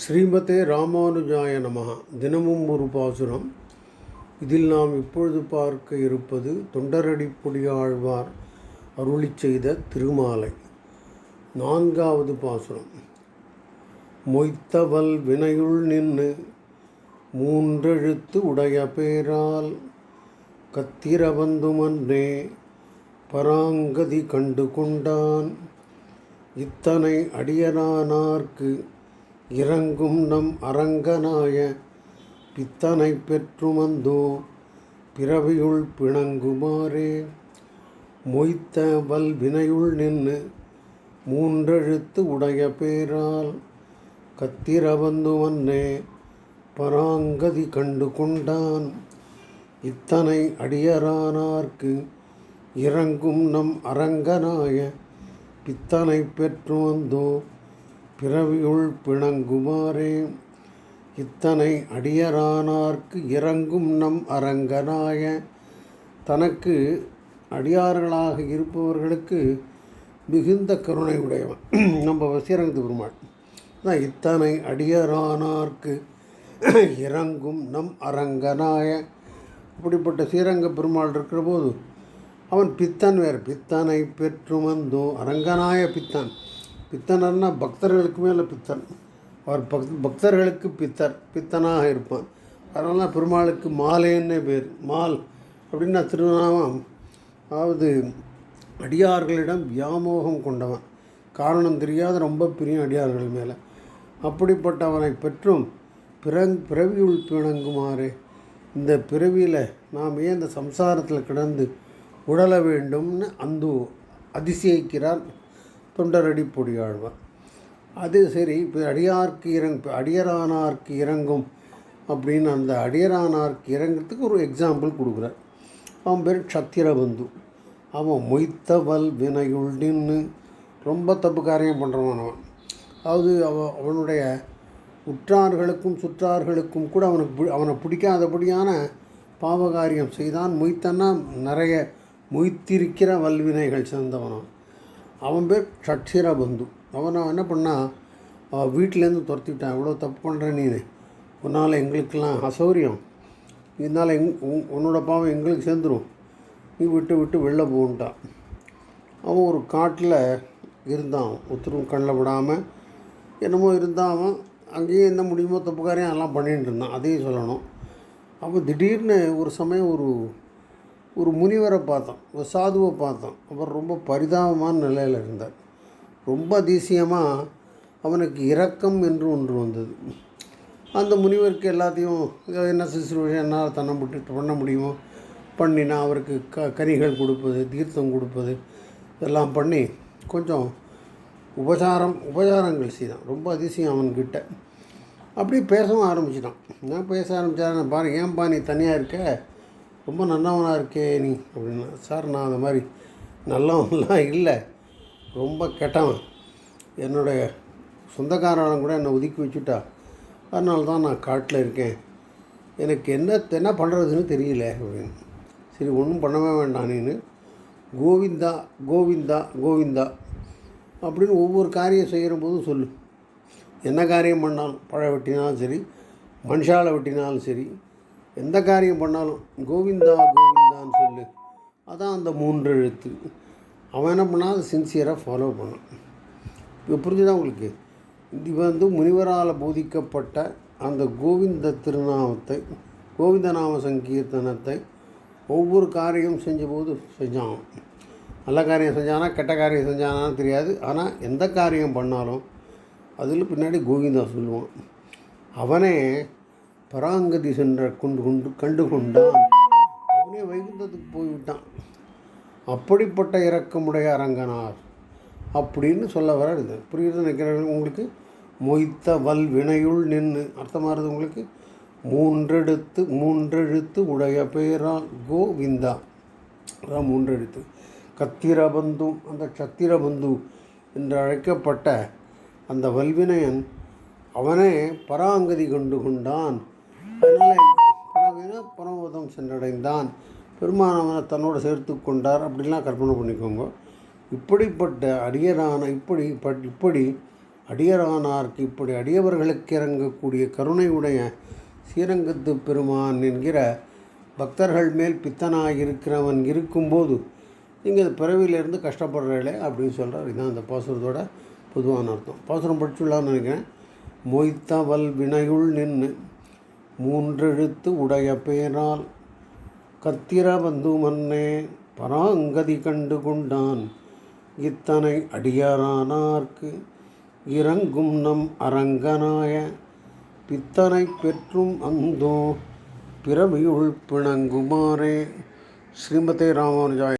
ஸ்ரீமதே ராமானுஜாய நமகா தினமும் ஒரு பாசுரம். இதில் நாம் இப்பொழுது பார்க்க இருப்பது தொண்டரடிப்பொடியாழ்வார் அருளி செய்த திருமாலை. நான்காவது பாசுரம். மொய்த்தவல் வினையுள் நின்று மூன்றெழுத்து உடைய பேரால் கத்திரவந்துமன்றே பராங்கதி கண்டு கொண்டான். இத்தனை அடியனானார்க்கு இறங்கும் நம் அரங்கனாய பித்தனை பெற்றுமந்தோ பிறவியுள் பிணங்குமாறே. மொய்த்த வல்வினையுள் நின்று மூன்றெழுத்து உடைய பேரால் கத்திரவந்து வந்தே பராங்கதி கண்டு கொண்டான். இத்தனை அடியரானார்க்கு இறங்கும் நம் அரங்கனாய பித்தனை பெற்று வந்தோ பிறவியுள் பிணங்குமாறே இத்தனை அடியரானார்க்கு இறங்கும் நம் அரங்கனாய தனக்கு அடியார்களாக இருப்பவர்களுக்கு மிகுந்த கருணை உடையவன் நம்ம ஸ்ரீரங்கத்து பெருமாள். தான் இத்தனை அடியரானார்க்கு இறங்கும் நம் அரங்கனாய அப்படிப்பட்ட ஸ்ரீரங்க பெருமாள் இருக்கிற போது அவன் பித்தன் வேறு. பித்தனை பெற்று வந்தோ அரங்கனாய பித்தன். பித்தனர்னா பக்தர்களுக்கு மேலே பித்தன். அவர் பக் பக்தர்களுக்கு பித்தர் பித்தனாக இருப்பான். அதனால பெருமாளுக்கு மாலேன்னே பேர். மால் அப்படின்னா திருநாமம். அதாவது அடியார்களிடம் வியாமோகம் கொண்டவன். காரணம் தெரியாத ரொம்ப பிரியம் அடியார்கள் மேலே. அப்படிப்பட்டவனை பெற்றும் பிறங் பிறவியுள் பிணங்குமாறு. இந்த பிறவியில் நாம் ஏன் இந்த சம்சாரத்தில் கிடந்து உழல வேண்டும்னு அந்த அதிசயிக்கிறார் தொண்டரடி பொடியாழ்வார் அது சரி இப்போ அடியார்க்கு இறங் அடியரானார்க்கு இறங்கும் அப்படின்னு அந்த அடியரானார்க்கு இறங்கிறதுக்கு ஒரு எக்ஸாம்பிள் கொடுக்குறார். அவன் பேர் சத்திரபந்து. அவன் மொய்த்தவல் வினையுள் நின்று ரொம்ப தப்பு காரியம் பண்ணுறவன் அவன். அதாவது அவ அவனுடைய உற்றார்களுக்கும் சுற்றார்களுக்கும் கூட அவனுக்கு அவனை பிடிக்காதபடியான பாவகாரியம் செய்தான். மொய்த்தன்னா நிறைய மொய்த்திருக்கிற வல்வினைகள் சேர்ந்தவனான் அவன் பேர் சட்சீரா பந்து. அவனை என்ன பண்ணால் வீட்டிலேருந்து துரத்திட்டான் எவ்வளோ தப்பு பண்ணுற நீ உன்னால் எங்களுக்கெல்லாம் அசௌரியம் இதனால் எங் உன்னோட பாவம் எங்களுக்கு சேர்ந்துரும். நீ விட்டு விட்டு வெளில போன்ட்டான் அவன் ஒரு காட்டில் இருந்தான். ஒருத்தரும் கண்ணில் விடாமல் என்னமோ இருந்தான் அவன். அங்கேயும் என்ன முடியுமோ தப்புக்காரையும் எல்லாம் பண்ணிகிட்டு இருந்தான். அதையும் சொல்லணும். அவன் திடீர்னு ஒரு சமயம் ஒரு ஒரு முனிவரை பார்த்தோம் ஒரு சாதுவை பார்த்தோம். அவர் ரொம்ப பரிதாபமான நிலையில் இருந்தார். ரொம்ப அதிசயமாக அவனுக்கு இரக்கம் என்று ஒன்று வந்தது. அந்த முனிவருக்கு எல்லாத்தையும் என்ன சிசுருஷம் என்னால் தன்னை விட்டு பண்ண முடியுமோ? பண்ணினா அவருக்கு க கனிகள் கொடுப்பது தீர்த்தம் கொடுப்பது இதெல்லாம் பண்ணி கொஞ்சம் உபசாரம் உபசாரங்கள் செய்தான். ரொம்ப அதிசயம் அவன்கிட்ட. அப்படி பேசவும் ஆரம்பிச்சிட்டான். நான் பேச ஆரம்பித்தேன் பாரு ஏன்பா நீ தனியாக இருக்க? ரொம்ப நல்லவனாக இருக்கே நீ அப்படின்னா சார் நான் அந்த மாதிரி நல்லவன்லாம் இல்லை. ரொம்ப கெட்டவன். என்னுடைய சொந்தக்காரன் கூட என்னை ஒதுக்கி வச்சுட்டா அதனால தான் நான் காட்டில் இருக்கேன். எனக்கு என்ன என்ன பண்ணுறதுன்னு தெரியல அப்படின்னு. சரி ஒன்றும் பண்ணவே வேண்டாம் நீனு. கோவிந்தா கோவிந்தா கோவிந்தா அப்படின்னு ஒவ்வொரு காரியம் செய்கிற போதும் சொல்லு. என்ன காரியம் பண்ணாலும் பழ வெட்டினாலும் சரி மனுஷாலை வெட்டினாலும் சரி எந்த காரியம் பண்ணாலும் கோவிந்தா கோவிந்தான்னு சொல்லு. அதான் அந்த மூன்று எழுத்து. அவன் என்ன பண்ணால் அதை சின்சியராக ஃபாலோ பண்ணான். இப்போ புரிஞ்சுதா உங்களுக்கு? இது வந்து முனிவரால் போதிக்கப்பட்ட அந்த கோவிந்த திருநாமத்தை கோவிந்த நாம சங்கீர்த்தனத்தை ஒவ்வொரு காரியம் செஞ்சபோது செஞ்சான் நல்ல காரியம் செஞ்சானா கெட்ட காரியம் செஞ்சானான்னு தெரியாது. ஆனால் எந்த காரியம் பண்ணாலும் அதில் பின்னாடி கோவிந்தா சொல்லுவான். அவனே பராங்கதி சென்ற கொண்டு கொண்டு கண்டு கொண்டான். அவனே வைகுந்தத்துக்கு போய்விட்டான். அப்படிப்பட்ட இரக்கமுடைய அரங்கனார். அப்படின்னு சொல்ல வர இது. புரியுது நினைக்கிறார்கள் உங்களுக்கு? மொய்த்த வல் வினையுள் நின்று அர்த்தமாகிறது உங்களுக்கு? மூன்றெழுத்து மூன்றெழுத்து உடைய பெயரால் கோவிந்தா. அதான் மூன்றெழுத்து. கத்திரபந்து அந்த சத்திரபந்து என்று அழைக்கப்பட்ட அந்த வல்வினையன் அவனே பராங்கதி கொண்டு கொண்டான். அதனால் பரமபதம் சென்றடைந்தான். பெருமானவனை தன்னோட தன்னோடு சேர்த்து கொண்டார். அப்படிலாம் கற்பனை பண்ணிக்கோங்க. இப்படிப்பட்ட அடியரான இப்படி பட் இப்படி அடியரானார்க்கு இப்படி அடியவர்களுக்கு இறங்கக்கூடிய கருணையுடைய ஸ்ரீரங்கத்து பெருமான் என்கிற பக்தர்கள் மேல் பித்தனாக இருக்கிறவன் இருக்கும்போது நீங்கள் பிறவியிலேருந்து கஷ்டப்படுறீங்களே அப்படின்னு சொல்கிறார் இதுதான் அந்த பாசுரத்தோட பொதுவான அர்த்தம். பாசுரம் படிச்சுள்ளான்னு நினைக்கிறேன். மொய்த்தவல் வினையுள் நின்று மூன்றெழுத்து உடைய பேரால் கத்திரவந்து மன்னே பராங்கதி கண்டு கொண்டான் இத்தனை அடியாரானார்க்கு இறங்கும் நம் அரங்கனாய பித்தனை பெற்றும் அந்தோ பிறவியுள் பிணங்குமாறே. ஸ்ரீமதே ராமானுஜாய